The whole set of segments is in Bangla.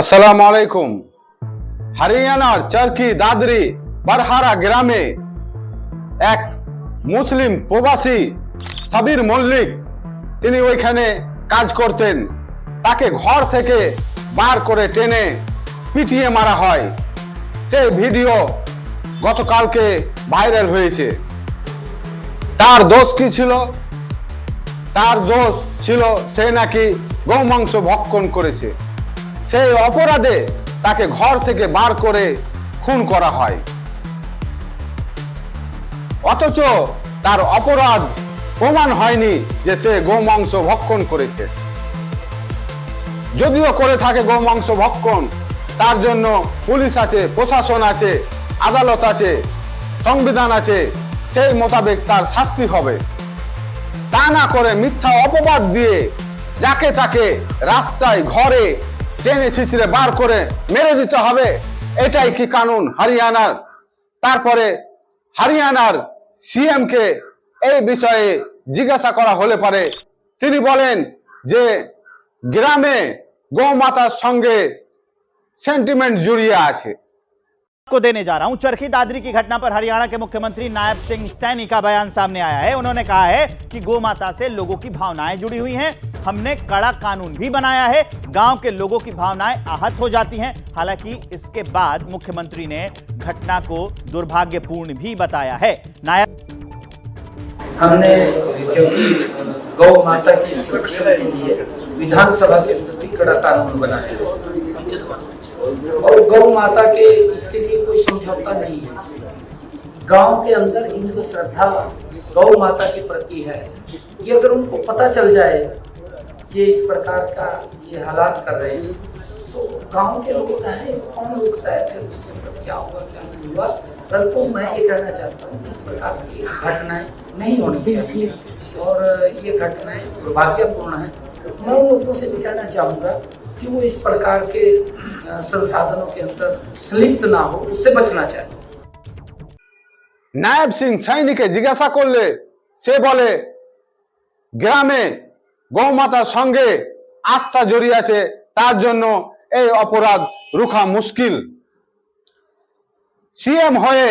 আসসালামু আলাইকুম। হরিয়ানার চারকি দাদরি বারহারা গ্রামে এক মুসলিম প্রবাসী সাবির মল্লিক, তিনি ওইখানে কাজ করতেন। তাকে ঘর থেকে বার করে টেনে পিটিয়ে মারা হয়। সেই ভিডিও গতকালকে ভাইরাল হয়েছে। তার দোষ কি ছিল? তার দোষ ছিল সে নাকি গৌমাংস ভক্ষণ করেছে। সেই অপরাধে তাকে ঘর থেকে বার করে খুন করা হয়। অথচ তার অপরাধ প্রমাণ হয়নি যে সে গোমাংস ভক্ষণ করেছে। যদিও করে থাকে গোমাংস ভক্ষণ, তার জন্য পুলিশ আছে, প্রশাসন আছে, আদালত আছে, সংবিধান আছে, সেই মোতাবেক তার শাস্তি হবে। তা না করে মিথ্যা অপবাদ দিয়ে যাকে তাকে রাস্তায় ঘরে টেনে ছিঁচড়ে বার করে মেরে দিতে হবে। এটাই কি কানুন হরিয়ানার? তারপরে হরিয়ানার সিএম কে এই বিষয়ে জিজ্ঞাসা করা হলে পারে। তিনি বলেন যে, গ্রামে গৌমাতার সঙ্গে সেন্টিমেন্ট জড়িয়ে আছে। को देने जा रहा हूँ। चरखी दादरी की घटना पर हरियाणा के मुख्यमंत्री नायब सिंह सैनी का बयान सामने आया है। उन्होंने कहा है कि गौ माता से लोगों की भावनाएँ जुड़ी हुई हैं। हमने कड़ा कानून भी बनाया है। गाँव के लोगों की भावनाएँ आहत हो जाती हैं। हालाँकि इसके बाद मुख्यमंत्री ने घटना को दुर्भाग्यपूर्ण भी बताया है। नायब हमने क्योंकि गौ माता की सुरक्षा के लिए विधानसभा के अंदर कड़ा कानून बनाया है। और गौ माता के इसके लिए कोई समझौता नहीं है। गाँव के अंदर इनको श्रद्धा गौ माता के प्रति है। कि अगर उनको पता चल जाए कि इस प्रकार का ये हालात कर रहे हैं तो गाँव के लोग हैं, कौन रुकता है? फिर उसके अंदर क्या होगा? क्या नहीं हुआ परंतु मैं ये कहना चाहता हूँ, इस प्रकार की घटनाएँ नहीं होनी चाहिए। और ये घटनाएँ दुर्भाग्यपूर्ण है। मैं उन लोगों से भी कहना चाहूँगा कि वो इस प्रकार के अ, संसाधनों के अंदर संलिप्त ना हो उससे बचना चाहिए নায়ব সিং সাইনিকে জিজ্ঞাসা করলে সে বলে গ্রামে গৌমাতার সঙ্গে আস্থা জড়িয়ে আছে তার জন্য এই অপরাধ রুখা মুশকিল সিএম হয়ে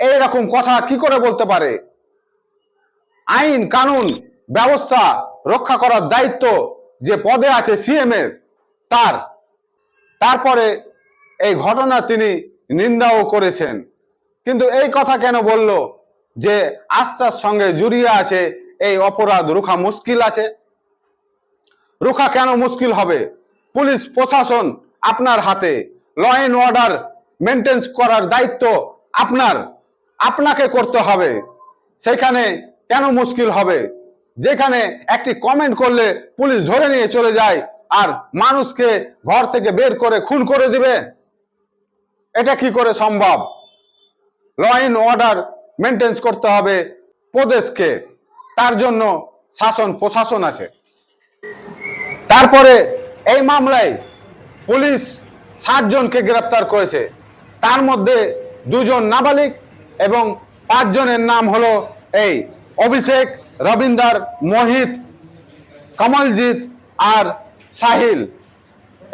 এই রকম কথা কি করে বলতে পারে আইন কানুন ব্যবস্থা রক্ষা করার দায়িত্ব যে পদে আছে সিএম এর তার। তারপরে এই ঘটনা তিনি নিন্দাও করেছেন। কিন্তু এই কথা কেন বলল? যে আস্থার সঙ্গে জড়িয়ে আছে এই অপরাধ। রুখা মুশকিল আছে। রুখা কেন মুশকিল হবে? পুলিশ, প্রশাসন আপনার হাতে। ল অ্যান্ড অর্ডার মেনটেন করার দায়িত্ব আপনার। আপনাকে করতে হবে। সেখানে কেন মুশকিল হবে? যেখানে একটি কমেন্ট করলে পুলিশ ধরে নিয়ে চলে যায় আর মানুষকে ঘর থেকে বের করে খুন করে দিবে। এটা কি করে সম্ভব? ল অর্ডার মেনটেন্স করতে হবে প্রদেশকে। তার জন্য শাসন, প্রশাসন আছে। তারপরে এই মামলায় পুলিশ সাতজনকে গ্রেপ্তার করেছে। তার মধ্যে দুজন নাবালিক এবং পাঁচজনের নাম হলো এই অভিষেক, রবীন্দার, মোহিত, কমলজিৎ আর সাহিল,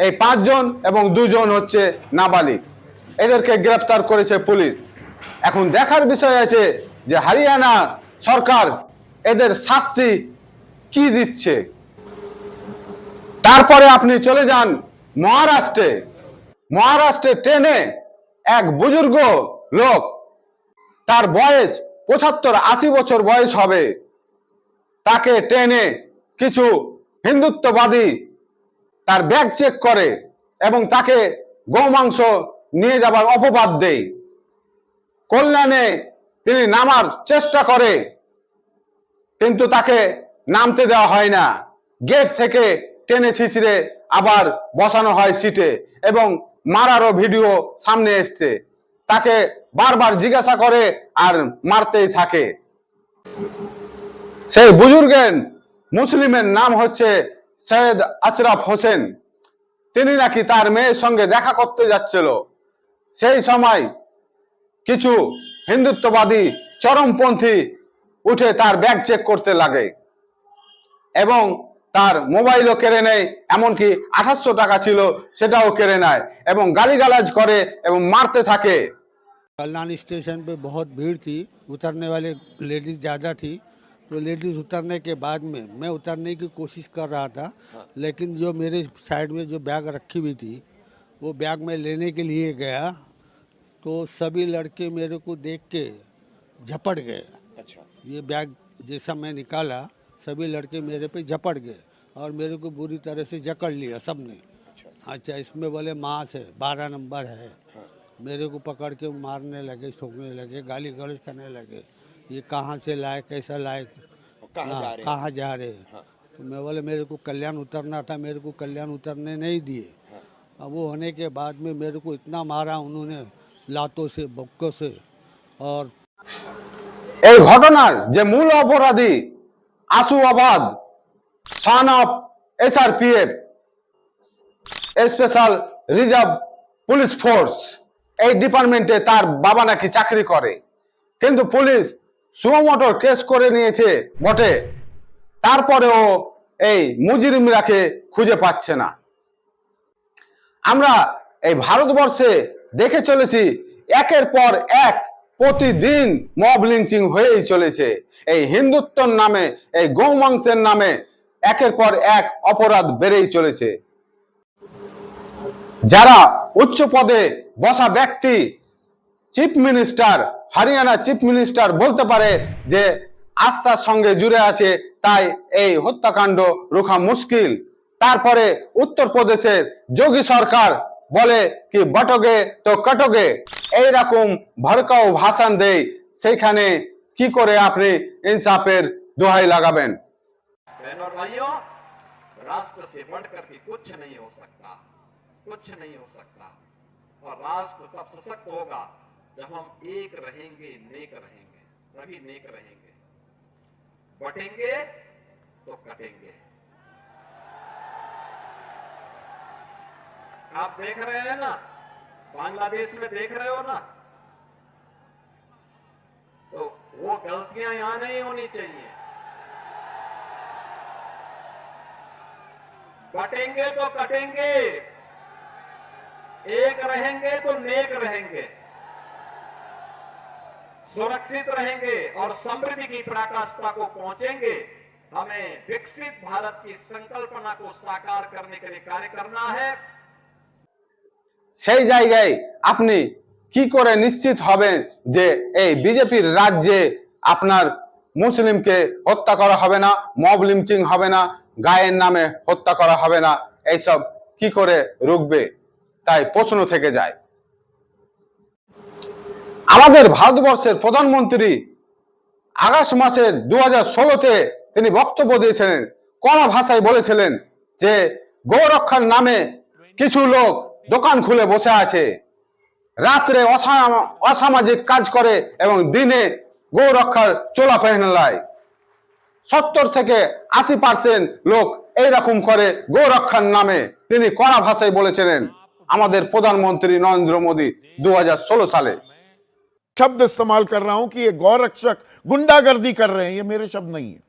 এই পাঁচজন এবং দুজন হচ্ছে নাবালিক। এদেরকে গ্রেপ্তার করেছে পুলিশ। এখন দেখার বিষয় আছে যে হরিয়ানা সরকার এদের শাস্তি কি দিচ্ছে। তারপরে আপনি চলে যান মহারাষ্ট্রে। মহারাষ্ট্রে ট্রেনে এক বুজুর্গ লোক, তার বয়স পঁচাত্তর আশি বছর বয়স হবে। তাকে ট্রেনে কিছু হিন্দুত্ববাদী তার ব্যাগ চেক করে এবং তাকে গোমাংস নিয়ে যাবার অপবাদ দেয়। কল্যাণে তিনি নামার চেষ্টা করে, কিন্তু তাকে নামতে দেওয়া হয় না। গেট থেকে টেনে ছিঁচড়ে আবার বসানো হয় সিটে এবং মারারও ভিডিও সামনে এসছে। তাকে বারবার জিজ্ঞাসা করে আর মারতেই থাকে। সেই বুজুর্গের মুসলিমের নাম হচ্ছে সৈয়দ আশরাফ হোসেন তিনি নাকি তার মেয়ের সঙ্গে দেখা করতে যাচ্ছিল সেই সময় কিছু হিন্দুত্ববাদী চরমপন্থী উঠে তার ব্যাগ চেক করতে লাগে এবং তার মোবাইলও কেড়ে নেয় এমনকি আঠাশশো টাকা ছিল সেটাও কেড়ে নেয় এবং গালিগালাজ করে এবং মারতে থাকে कल्याण स्टेशन पे बहुत भीड़ थी उतरने वाले लेडीज ज़्यादा थी तो लेडीज़ उतरने के बाद में मैं उतरने की कोशिश कर रहा था लेकिन जो मेरे साइड में जो बैग रखी हुई थी वो बैग मैं लेने के लिए गया तो सभी लड़के मेरे को देख के झपट गए। अच्छा। ये बैग जैसा मैं निकाला सभी लड़के मेरे पे झपट गए और मेरे को बुरी तरह से जकड़ लिया सबने अच्छा। अच्छा इसमें बोले मास है बारह नंबर है। हाँ। मेरे को पकड़ के मारने लगे ठोकने लगे गाली गलौज करने लगे। ये कहाँ से लाए कैसा लाए कहाँ हाँ, जा रहे हैं? कहाँ जा रहे हैं तो मैं बोले मेरे को कल्याण उतरना था मेरे को कल्याण उतरने नहीं दिए अब वो होने के बाद में मेरे को इतना मारा उन्होंने लातों से बक्कों से और এই ঘটনার যে মূল অপরাধী আসু আবাদ son of SRPF special reserve police force এই ডিপার্টমেন্টে তার বাবা নাকি চাকরি করে কিন্তু পুলিশ সুমোটর কেস করে নিয়েছে বটে। তারপরেও এই মুজরিমরাকে খুঁজে পাচ্ছে না। আমরা এই ভারতবর্ষে দেখে চলেছি, একের পর এক প্রতিদিন মব লিঞ্চিং হয়েই চলেছে। এই হিন্দুত্বর নামে, এই গৌমাংসের নামে একের পর এক অপরাধ বেড়েই চলেছে। যারা উচ্চ পদে বসা ব্যক্তি chief minister Haryana chief minister বলতে পারে যে আস্থার সঙ্গে জুড়ে আছে তাই এই হত্যাকাণ্ড রোখা মুশকিল তারপরে উত্তরপ্রদেশের যোগী সরকার বলে কি বটগে তো কটগে এইরকম ভড়কাও ভাষণ দেয় সেইখানে কি করে আপনি ইনসাফের দোহাই লাগাবেন बहनों और भाइयों राष्ट्र से बढ़कर के कुछ नहीं हो सकता कुछ नहीं हो सकता और राष्ट्र तब सशक्त होगा जब हम एक रहेंगे, नेक रहेंगे, तभी नेक रहेंगे। बटेंगे तो कटेंगे। आप देख रहे हैं ना? बांग्लादेश में देख रहे हो ना? तो वो गलतियाँ यहाँ नहीं होनी चाहिए। बटेंगे तो कटेंगे। एक रहेंगे तो नेक रहेंगे। सुरक्षित रहेंगे और समृद्धि की पराकाष्ठा को पहुंचेंगे हमें विकसित भारत की संकल्पना को साकार करने के लिए कार्य करना है সেই জায়গায় আপনি কি করে নিশ্চিত হবেন যে এই বিজেপির রাজ্যে আপনার মুসলিমকে হত্যা করা হবে না মব লিঞ্চিং হবে না গায়ের নামে হত্যা করা হবে না এইসব কি করে রুখবে তাই প্রশ্ন থেকে যায় আমাদের ভারতবর্ষের প্রধানমন্ত্রী আগস্ট মাসের দু হাজার ষোলোতে তিনি বক্তব্য দিয়েছিলেন, কড়া ভাষায় বলেছিলেন যে গৌরক্ষার নামে কিছু লোক দোকান খুলে বসে আছে। রাত্রে অসাম- অসামাজিক কাজ করে এবং দিনে গৌরক্ষার চোলা পেহনালায় সত্তর থেকে আশি পার্সেন্ট লোক এইরকম করে গৌরক্ষার নামে তিনি কড়া ভাষায় বলেছিলেন, আমাদের প্রধানমন্ত্রী নরেন্দ্র মোদী দু হাজার ষোলো সালে। शब्द इस्तेमाल कर रहा हूँ कि ये गौरक्षक गुंडागर्दी कर रहे हैं, ये मेरे शब्द नहीं है।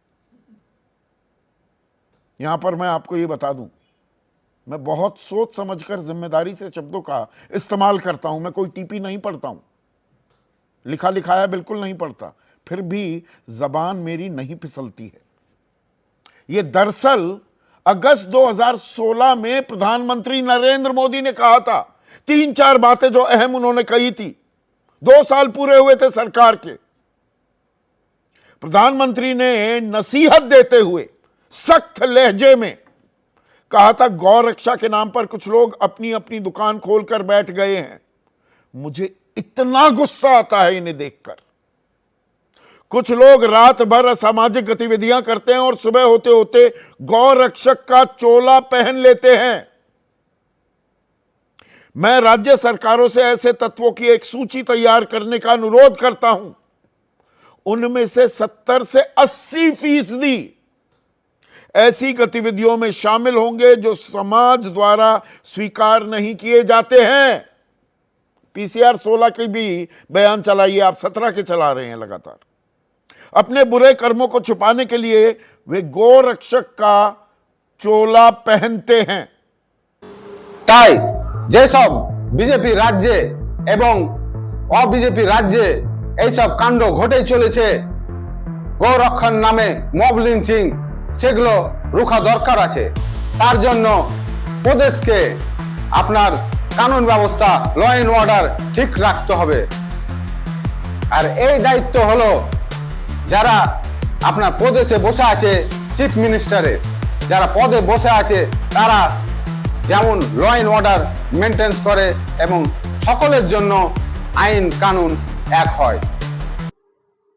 यहाँ पर मैं आपको ये बता दूँ, मैं बहुत सोच समझकर ज़िम्मेदारी से शब्दों का इस्तेमाल करता हूँ, मैं कोई टीपी नहीं पढ़ता हूँ। लिखा लिखाया बिल्कुल नहीं पढ़ता, फिर भी जबान मेरी नहीं फिसलती है। यह दरअसल अगस्त 2016 में प्रधानमंत्री नरेंद्र मोदी ने कहा था, तीन चार बातें जो अहम उन्होंने कही थी। दो साल पूरे हुए थे सरकार के। प्रधानमंत्री ने नसीहत देते हुए, सख्त लहजे में कहा था गौ रक्षा के नाम पर कुछ लोग अपनी अपनी दुकान खोलकर बैठ गए हैं। मुझे इतना गुस्सा आता है इन्हें देखकर। कुछ लोग रात भर असामाजिक गतिविधियाँ करते हैं और सुबह होते होते गौ रक्षक का चोला पहन लेते हैं। मैं राज्य सरकारों से ऐसे तत्वों की एक सूची तैयार करने का अनुरोध करता हूँ। उनमें से 70 से 80 फ़ीसदी ऐसी गतिविधियों में शामिल होंगे जो समाज द्वारा स्वीकार नहीं किए जाते हैं। पीसीआर 16 के भी बयान चलाइए, आप 17 के चला रहे हैं लगातार। अपने बुरे कर्मों को छुपाने के लिए वे गौ रक्षक का चोला पहनते हैं। তাই যেসব বিজেপি রাজ্যে এবং অবিজেপি রাজ্যে এইসব কাণ্ড ঘটেই চলেছে, গৌরক্ষণ নামে মব লিঞ্চিং সেগুলো রুখা দরকার আছে। তার জন্য প্রদেশকে আপনার কানুন ব্যবস্থা ল অ্যান্ড অর্ডার ঠিক রাখতে হবে। আর এই দায়িত্ব হলো যারা আপনার প্রদেশে বসে আছে চিফ মিনিস্টারের যারা পদে বসে আছে, তারা যেমন ল অ্যান্ড অর্ডার মেনটেন্স করে এবং সকলের জন্য আইন কানুন এক হয়।